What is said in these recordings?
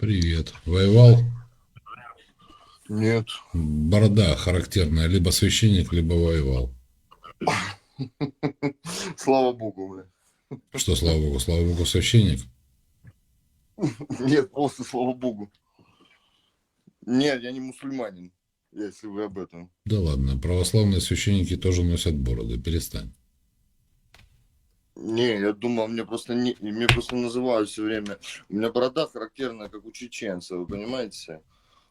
Привет. Воевал? Нет. Борода характерная. Либо священник, либо воевал. Слава богу, бля. Что, слава богу, слава богу, священник? Нет, просто слава богу. Нет, я не мусульманин, если вы об этом. Да ладно, православные священники тоже носят бороды. Перестань. Не, я думал, мне просто не, мне просто называют все время. У меня борода характерная, как у чеченца, вы понимаете?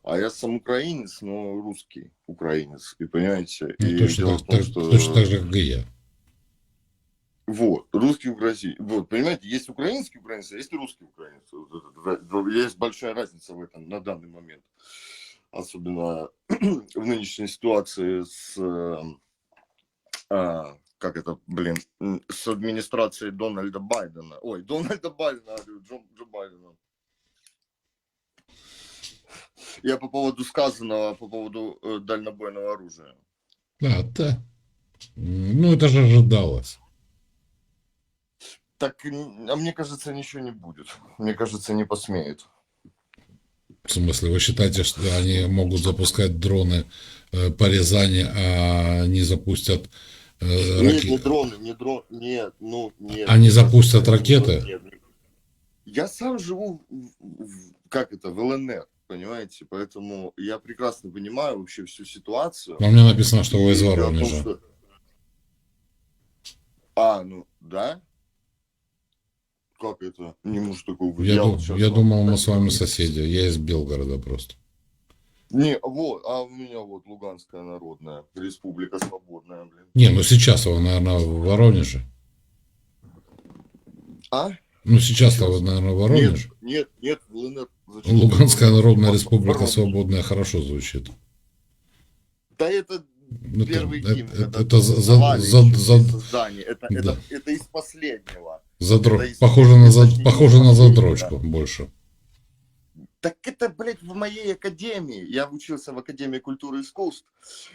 А я сам украинец, но русский украинец, и понимаете? Ну, и точно, дело так, том, что- точно так же, как и я. Вот, русский украинец. Вот, понимаете, есть украинский украинец, а есть русский украинец. Есть большая разница в этом на данный момент. Особенно в нынешней ситуации с, э, а, как это, блин, с администрацией Дональда Байдена. Ой, Дональда Байдена, говорю, Джо, Джо Байдена. Я по поводу сказанного, по поводу э, дальнобойного оружия. А, да. М, Ну, это же ожидалось. Так, а мне кажется, ничего не будет. Мне кажется, не посмеют. В смысле, вы считаете, что они могут запускать дроны э, по Рязани, а не запустят э, Нет, не дроны, не дрон, нет, ну, нет. Они запустят ракеты? Нет, нет. Я сам живу, в- как это, в ЛНР, понимаете, поэтому я прекрасно понимаю вообще всю ситуацию. Но мне написано, что вы из И дело в том, Воронежа. что- А, ну, да? Как это? Не может такого быть. Я, ду- вот щас я думал, мы с вами соседи. Я из Белгорода просто. Не, вот, а у меня вот Луганская народная республика свободная, блин. Не, ну сейчас вы, наверное, в Воронеже. А? Ну сейчас-то наверное, в Воронеже. Нет, нет, в ЛНР. Зачем? Луганская Народная Республика Воронеж. Свободная хорошо звучит. Да это Это, первый это- гимн, это- когда это за, за, за, создании. Это, Да. это, это из последнего. задро- это из- похоже, на, за- похоже на задрочку больше. Так это, блядь, в моей академии. Я учился в Академии культуры и искусств.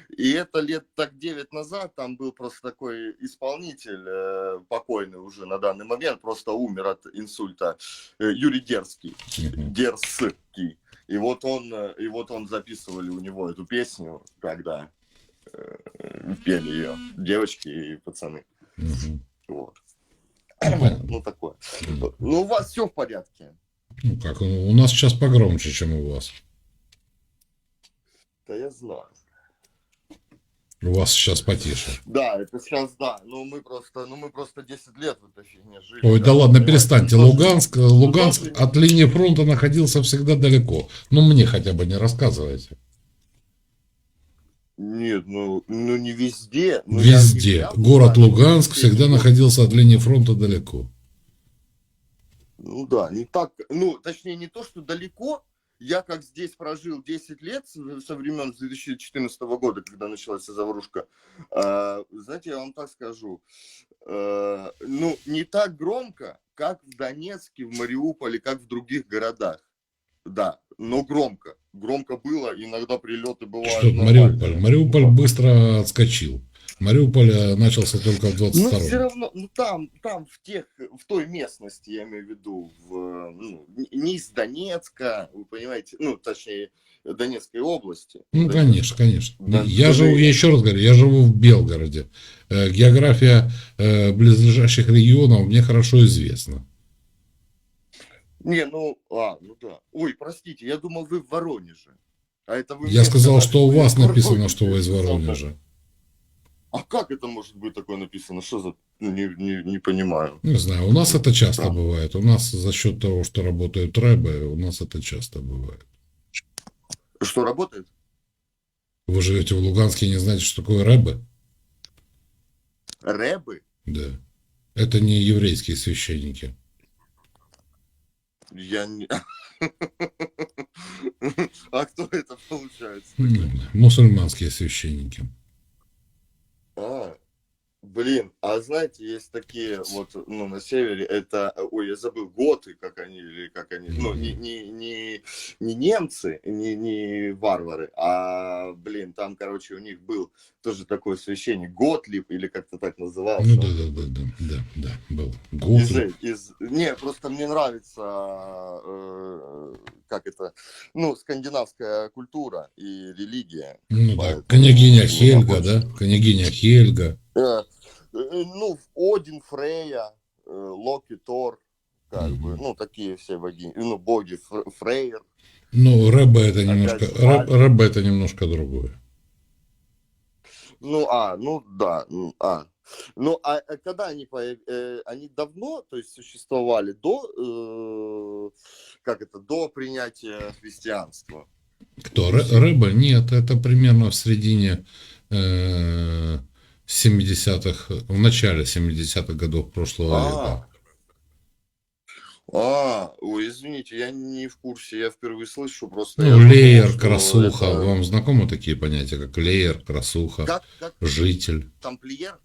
И это лет так 9 назад там был просто такой исполнитель, э, покойный уже на данный момент, просто умер от инсульта, э, Юрий Дерзкий. Мгм. Дерзкий. И вот он, э, и вот он записывали у него эту песню, когда э, пели ее девочки и пацаны. Вот. Ну, такое. Ну, у вас все в порядке. Ну как, у нас сейчас погромче, чем у вас. Да я знаю. У вас сейчас потише. Да, это сейчас да. Ну мы просто, ну мы просто 10 лет в этой фигне жили. Ой, да ладно, перестаньте. Ну, Луганск, Луганск тоже- от линии фронта находился всегда далеко. Ну, мне хотя бы не рассказывайте. Нет, ну, ну не везде. Ну, не Везде. прям Город. Луганск всегда находился от линии фронта далеко. Ну да, не так, ну точнее не то, что далеко. Я как здесь прожил 10 лет со времен 2014 года, когда началась заварушка. э, знаете, я вам так скажу. э, ну, не так громко, как в Донецке, в Мариуполе, как в других городах. Да, но громко. Громко было, иногда прилеты бывают. Что. Мариуполь? Мариуполь быстро отскочил. Мариуполь э, начался только в Ну, 22 все равно, ну там, там в тех, в той местности, я имею в виду, в, ну, не из Донецка, вы понимаете, ну, точнее, Донецкой области. Ну, Да, конечно, конечно. Да, я живу, да. я еще раз говорю, я живу в Белгороде. Э, География э, близлежащих регионов мне хорошо известна. Не, ну, а, ну да. Ой, простите, я думал, вы в Воронеже. А это вы Я сказал, сказали, что у вас написано, что вы из Воронежа. А как это может быть такое написано? Что за... Ну, не, не, не понимаю. Не знаю, у нас это часто Да. бывает. У нас за счет того, что работают рэбы, у нас это часто бывает. Что, работает? Вы живете в Луганске и не знаете, что такое рэбы? Рэбы? Да. Это не еврейские священники. Я не... А кто это получается? Мусульманские священники. Блин, а знаете, есть такие вот, ну, на севере, это, ой, я забыл, готы, как они, или как они, ну, не, не, не, не немцы, не, не варвары, а, блин, там, короче, у них был тоже такой священник, Готлип, или как-то так назывался. Ну да, да, да, да, да, да, был. Из, Гутру. из, не, просто мне нравится, э, как это, ну, скандинавская культура и религия. Ну да, княгиня Хельга, да? Княгиня Хельга. Э, э, ну, Один, Фрея, э, Локи, Тор, как Мгм. бы, ну, такие все боги, ну, боги, Фр- Фрейер. Ну, Рэбе это Опять немножко, Рэб-. Рэбе это немножко другое. Ну, а, ну, да, ну, а. Ну, а когда они, э, они давно, то есть, существовали до, э, как это, до принятия христианства? Кто? Рэбе? Нет, это примерно в середине э, 70-х, в начале 70-х годов прошлого А. века. А, ой, извините, я не в курсе, я впервые слышу просто. Ну, думал, леер, что красуха. это- Вам знакомы такие понятия, как леер, красуха, Как, как житель? тамплиер?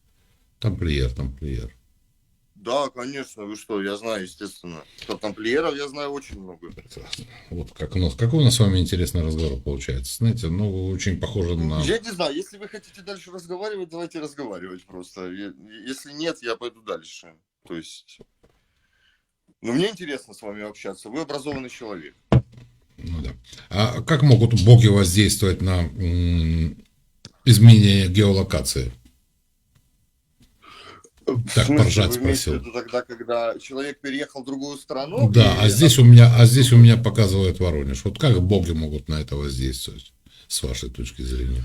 Тамплиер, тамплиер. Да, конечно, вы что, я знаю, естественно. Что тамплиеров я знаю очень много. Прекрасно. Вот как у нас, какой у нас с вами интересный разговор получается. Знаете, ну, очень похоже на... Я не знаю, если вы хотите дальше разговаривать, давайте разговаривать просто. Если нет, я пойду дальше. То есть... Ну, мне интересно с вами общаться. Вы образованный человек. Ну да. А как могут боги воздействовать на изменение геолокации? Так, смысле, поржать спросил. виду тогда, когда человек переехал в другую страну? Да, и- а здесь у меня, а здесь у меня показывает Воронеж. Вот как боги могут на это воздействовать, с вашей точки зрения?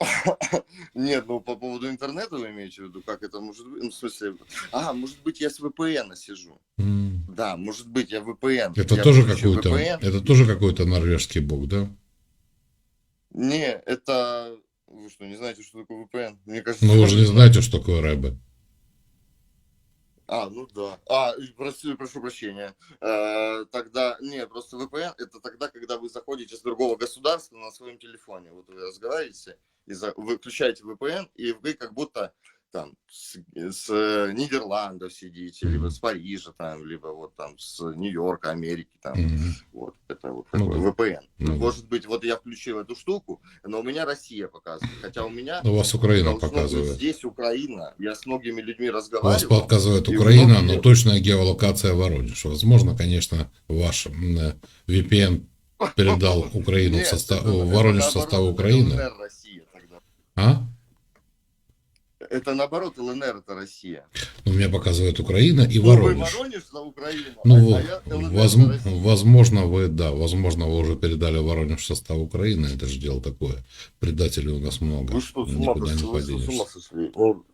Нет, ну по поводу интернета вы имеете в виду, как это может быть? Ну, в смысле, а, может быть, я с VPN сижу. М, Да, может быть, я VPN. Это Я тоже какой-то, это тоже какой-то норвежский бог, да? Не, это... Вы что, не знаете, что такое VPN? Мне кажется... Ну вы же не знаете, что такое рэбе. А, ну да. А, и прошу, прошу прощения. Э, тогда, не, просто VPN это тогда, когда вы заходите с другого государства на своем телефоне. Вот вы разговариваете, и за- вы включаете VPN, и вы как будто там с, с, э, Нидерландов сидите, либо с Парижа, там, либо вот там с Нью-Йорка, Америки, там, Мгм. вот, это вот Ну такой да. VPN. Ну да. Может быть, вот я включил эту штуку, но у меня Россия показывает, хотя у меня У вас Украина быть показывает. здесь Украина. Я с многими людьми У вас разговаривал. показывает Украина, но точная геолокация Воронеж. Возможно, конечно, ваш э, VPN передал Украину в Нет, состав, это- это Воронеж в состав Украины. А? Это наоборот, ЛНР это Россия. У меня показывает Украина и Ну, вы Воронеж. Воронеж за Украину, Ну, а, я ЛНР воз- возможно, вы, да, возможно, вы уже передали Воронеж в состав Украины. Это же дело такое. Предателей у нас много. Вы что, с ума Никуда не с ума сошли? Ну,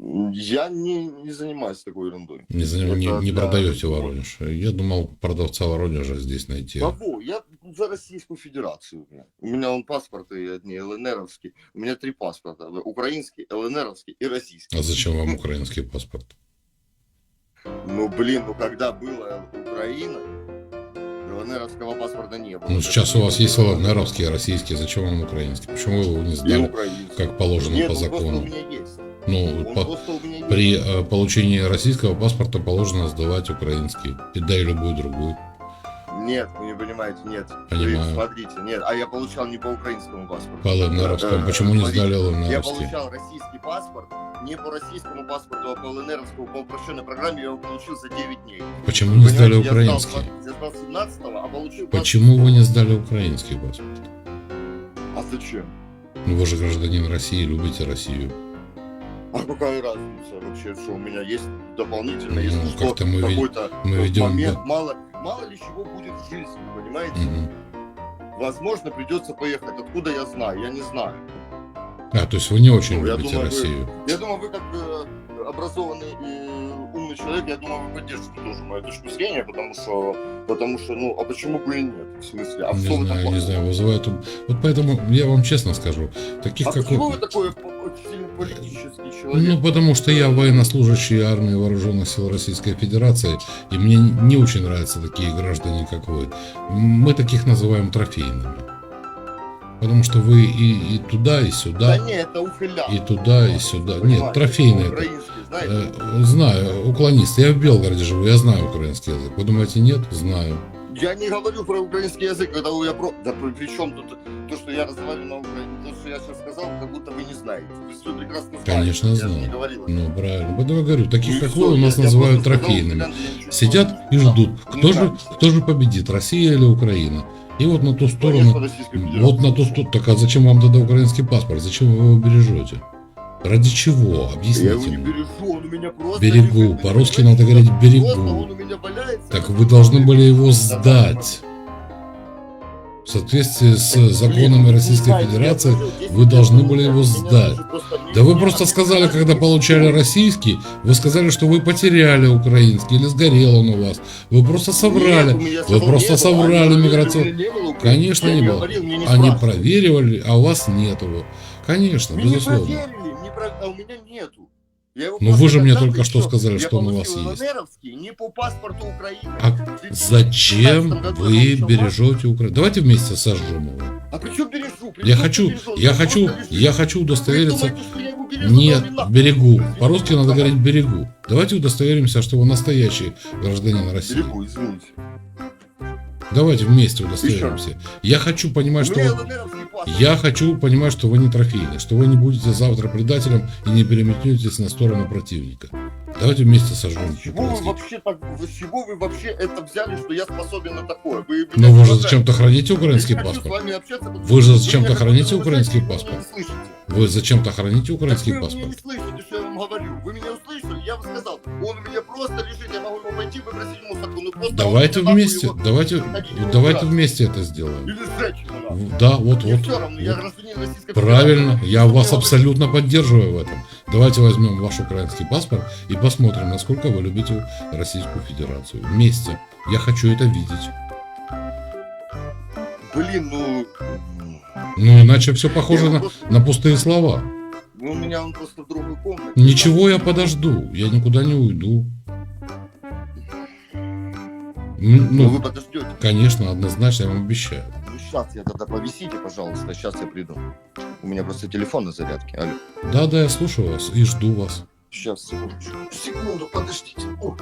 Я не, не занимаюсь такой ерундой. Не, за- не, не для- продаете Воронеж. Я думал, продавца Воронежа здесь найти. Кого? Я за Российскую Федерацию. бля. У меня он паспорты одни, ЛНРовский. У меня три паспорта. Украинский, ЛНРовский и российский. А зачем вам украинский паспорт? Ну, блин, ну когда была Украина, ЛНРовского паспорта не было. Ну, сейчас у вас есть ЛНРовский, российский. Зачем вам украинский? Почему вы его не И сдали, как положено Нет, по он просто у закону? меня есть. Ну, по- при э, получении российского паспорта положено сдавать украинский. И да и любой другой. Нет, вы не понимаете, нет. Понимаю. Вы смотрите, нет. А я получал не по украинскому паспорту. По ЛНРовскому. Почему не сдали Я ЛНРовский? получал российский паспорт не по российскому паспорту, а по ЛНРовскому, по упрощенной программе я его получил за 9 дней. Почему не сдали я украинский? 20 Я сдал 17 а получил... Почему вы не сдали украинский паспорт? А зачем? Ну, вы же гражданин России, любите Россию. А какая разница вообще, что у меня есть дополнительно, если Ну, что, мы какой-то мы ведем момент, бо- мало, мало ли чего будет в жизни, понимаете? Мгм. Возможно, придется поехать. Откуда я знаю? Я не знаю. А, то есть вы не очень Ну, я любите думаю, вы- Россию. Я думаю, вы как э, образованный и умный человек, я думаю, вы поддержите тоже мою точку зрения, потому что, потому что, ну, а почему бы и нет? В смысле, а не что вы знаю, такое? не знаю, вызывает... Вот поэтому я вам честно скажу, таких А как почему вы... вы по- очень сильно политический человек? Ну, потому что я военнослужащий армии Вооруженных сил Российской Федерации, и мне не очень нравятся такие граждане, как вы. Мы таких называем трофейными. Потому что вы и, и туда, и Да сюда, не, это ухилян. и туда, и сюда. Нет, Понимаете, трофейные. это. Украинский, знаете? Э, Знаю, уклонист. Я в Белгороде живу, я знаю украинский язык. Вы думаете, нет? Знаю. Я не говорю про украинский язык, когда я про... Да при, чем тут то, что я разговариваю на Украине? То, что я сейчас сказал, как будто вы не знаете. Вы все прекрасно знаете. Конечно, я знаю. не говорил. Ну, правильно. Поэтому я говорю, таких Ну, как всё, вы у нас я называют сказал, трофейными. Сидят и ждут, Ну кто да. же, кто же победит, Россия или Украина. И вот на ту сторону, Конечно, вот на ту сторону, так а зачем вам тогда украинский паспорт? Зачем вы его бережете? Ради чего? Я его Объясните не мне. бережу, он у меня просто... Берегу. По-русски надо говорить берегу. Просто он у меня валяется. Так вы должны были его сдать. В соответствии с законами Российской Федерации вы должны были его сдать. Да вы просто сказали, когда получали российский, вы сказали, что вы потеряли украинский или сгорел он у вас. Вы просто соврали. Вы просто соврали миграцион- Конечно, не было. Они проверивали, а у вас нет его. Конечно, безусловно. Про- а у меня нету. Ну вы же мне только что сказали, что он у вас есть. Не по паспорту Украины. А 2015 Зачем вы бережете Украину? Давайте вместе сожжем его. А при чем бережу? При Я хочу, бережу? я хочу, я хочу удостовериться. Нет, берегу. По-русски надо говорить берегу. Давайте удостоверимся, что вы настоящий гражданин России. Берегу, извините. Давайте вместе удостоверимся. Я хочу понимать, что Я хочу понимать, что вы не трофейный, что вы не будете завтра предателем и не переметнетесь на сторону противника. Давайте вместе сожжем. Чего вы вообще так, с чего вы вообще это взяли, что я способен на такое? Вы, блядь, Но вы же зачем-то храните украинский паспорт. общаться, Вы же зачем-то храните украинский паспорт? слышите. Вы зачем-то храните Так украинский вы меня паспорт. не слышите, что я вам говорю. Вы меня услышали, я вам сказал, он у меня просто лежит, я могу его пойти выбросить в мусорку. Ну просто Давайте вместе, его- давайте, давайте вместе это сделаем. Или нахуй. Да, вот, Мне вот. все равно, я вот. гражданин Российской Правильно, я вас Я абсолютно поддерживаю в этом. Давайте возьмем ваш украинский паспорт и посмотрим, насколько вы любите Российскую Федерацию. Вместе. Я хочу это видеть. Блин, ну... Ну, иначе все похоже я на, просто- на пустые слова. Ну, у меня он просто в другой комнате. Ничего, я подожду. Я никуда не уйду. М, Ну, вы Ну, подождете. конечно, однозначно, я вам обещаю. Ну, сейчас я тогда повисите, пожалуйста. Сейчас я приду. У меня просто телефон на зарядке. Алло. Да, да, я слушаю вас и жду вас. Сейчас, секундочку. Секунду, подождите. О.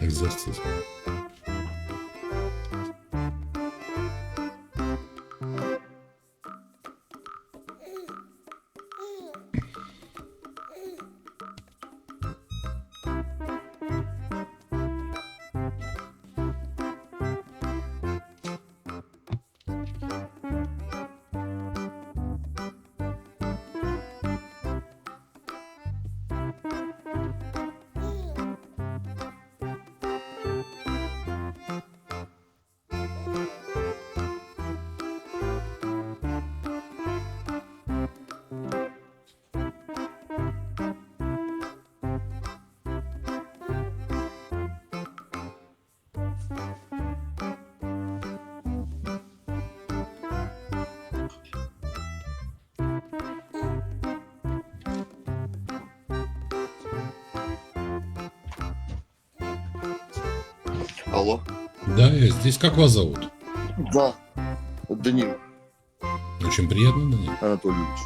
Экзорцизм. Алло. Да, я здесь. Как вас зовут? Да. Данил Очень приятно, Данил. Анатольевич.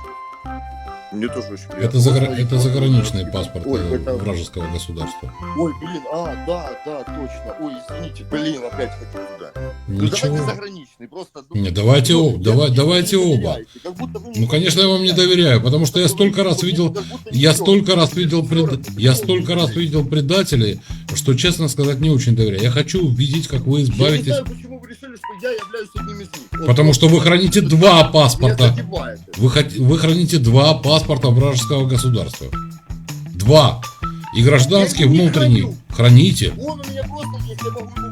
Мне тоже очень приятно. Это, загра- это заграничный паспорт Ой, это... вражеского государства. Ой, блин, а, да, да, точно. Ой, извините, блин, опять хотел туда. Ну, Ничего. давайте заграничный, просто... ну, Не, давайте ну, оба, я- давай- давайте оба. вы Ну, конечно, я вам не доверяю, потому что я столько раз видел, я столько раз видел, пред- я столько раз видел предателей, что, честно сказать, не очень доверяю. Я хочу увидеть, как вы избавитесь, решили, что я являюсь одним из них. Потому что вы храните два паспорта. Вы, вы храните два паспорта вражеского государства. Два. И гражданский, внутренний. Храните. Он у меня просто есть, я могу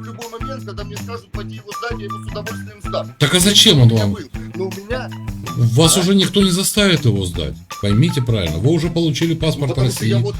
момент, когда мне скажут пойти его сдать, я его с удовольствием сдам. Так а зачем он вам? Но у меня, Вас уже никто не заставит его сдать. Поймите правильно. Вы уже получили ну, паспорт что России. вот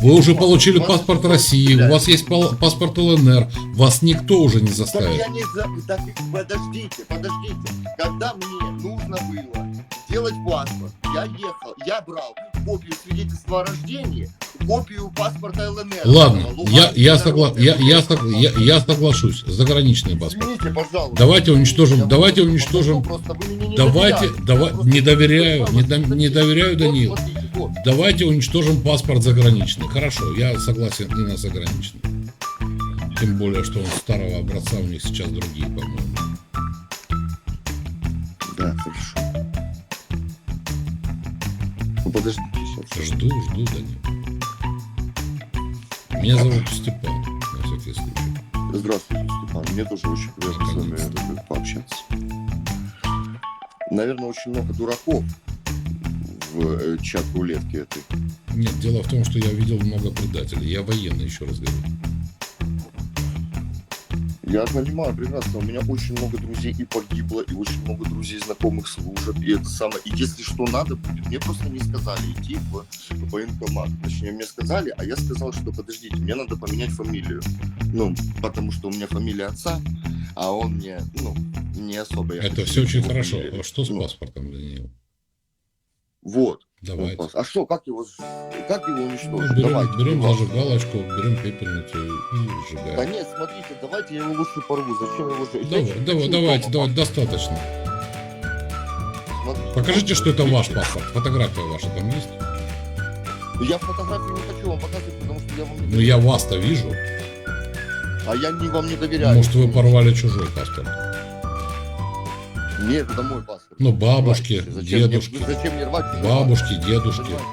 Вы уже паспорт. получили паспорт России, у вас есть паспорт ЛНР, вас никто уже не Так заставит. я не за... Так подождите, подождите. Когда мне нужно было делать паспорт, я ехал, я брал копию свидетельства о рождении, копию паспорта ЛНР. Ладно, я, я, согла- я, я, фронт. сог- я, я соглашусь. Заграничный паспорт. Извините, пожалуйста. Давайте уничтожим- Я давайте просто- уничтожим- просто вы не Давайте, давай, не доверяю, не, до- не доверяю, вот. давайте уничтожим паспорт заграничный. Хорошо, я согласен и на заграничный. Тем более, что он старого образца, у них сейчас другие, по-моему. Да, хорошо. Ну, подожди сейчас. Жду, жду, Данил. Меня зовут Степан, на всякий случай. Здравствуйте, Степан. Мне тоже очень приятно с вами э, пообщаться. Наверное, очень много дураков в э, чат рулетки этой. Нет, дело в том, что я видел много предателей. Я военный, еще раз говорю. Я понимаю прекрасно, у меня очень много друзей и погибло, и очень много друзей знакомых служат, и это самое. И если что надо будет, мне просто не сказали идти в военкомат. Точнее, мне сказали, а я сказал, что подождите, мне надо поменять фамилию. Ну, потому что у меня фамилия отца, а он мне, ну, не особо. я Это все очень хорошо. фамилию. А что с Ну, паспортом, Даниил? Вот. Давайте. А что, как его, как его Ну, уничтожить? берем, давайте. берем зажигалочку, берем пепельницу и Да сжигаем. нет, смотрите, давайте я его лучше порву. Зачем его сжечь? Давай, давай, давайте, давайте, достаточно. Смотрите, Покажите, что это ваш паспорт. Фотография ваша там есть? Я фотографию не хочу вам показывать, потому что я вам не Ну, я вас-то вижу. А я не, вам не доверяю. Может, вы порвали чужой паспорт. Нет, это мой паспорт. Ну, бабушки. Зачем мне- дедушки, зачем мне рвать? бабушки, дедушки, Понимаете?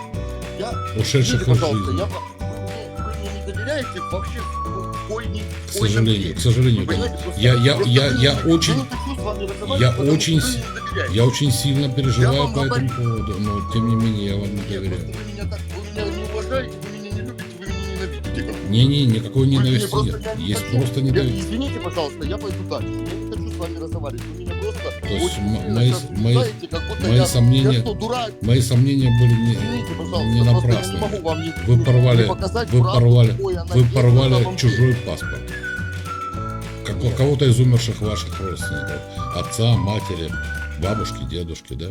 Я, ушедших извините, из жизни. я, вы, мне, вы мне не доверяете вообще. К сожалению, к сожалению. Понимаете, просто- Я, я, просто я, я Я очень, я очень мне я очень сильно переживаю по этому поводу, но тем не менее я вам не Нет, просто доверяю. вы меня так, вы меня не уважаете, вы меня не любите, вы меня ненавидите. как- Не-не, никакой мне ненависти просто- нет. я не Есть просто ненависть. Извините, пожалуйста, я пойду дальше. Я не хочу с вами разговаривать. Вы меня просто То есть мои- сейчас мои- убеждаете, как будто мои я, сомнения- я что, дурак? Мои сомнения были не, не напрасны. могу вам не, Вы порвали- не показать вы правду, порвали- какой она Вы есть порвали деле. чужой паспорт. Как у кого-то из умерших ваших родственников. Отца, матери, бабушки, дедушки, да?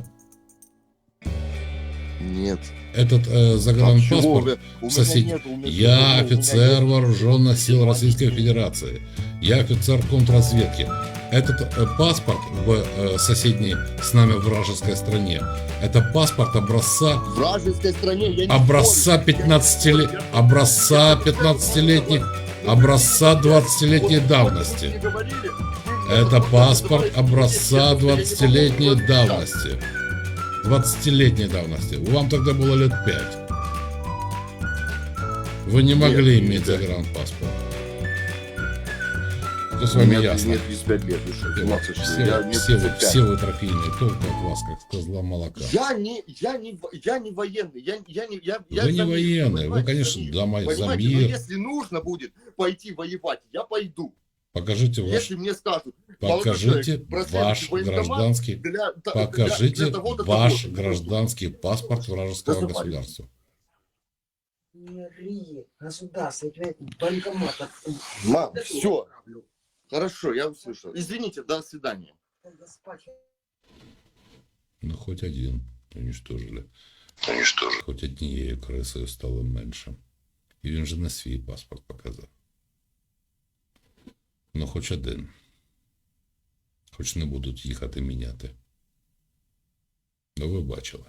Нет. Этот э, А загранпаспорт меня сосед- нет, меня- Я офицер вооруженных сил Российской Федерации. Я офицер контрразведки. Этот э, паспорт в э, соседней с нами вражеской стране, это паспорт образца вражеской стране я не образца спорю. 15 лет, образца 15-летних, образца 20-летней давности. Это паспорт образца меня, я не могу 20-летней просто так. давности. 20-летней давности. Вам тогда было лет 5. Вы не могли иметь загранпаспорт. Это с вами меня- ясно. Мне 35 лет уже. 26. Все, Я- вы- мне все, вы, 35. все вы трофейные, толку от вас, как с козла молока. Я не, я не, я не военный, я, я не, я, я Вы не за мир, военные, вы, конечно, за мир. за Понимаете, но мир. если нужно будет пойти воевать, я пойду. Покажите ваш, Если мне скажут, покажите человек, ваш гражданский, для, для- для покажите того-то, ваш того-то. гражданский паспорт вражеского Вызывай. государства. Мери, государство, блядь, банкомат. Мам, все, что? хорошо, я услышал. Извините, до свидания. Надо спать. Ну, хоть один уничтожили. Хоч однією крисою стало менше. І він же не свій паспорт показав. Ну, хоч один. Хоч не будуть їхати міняти. Ну, ви бачили.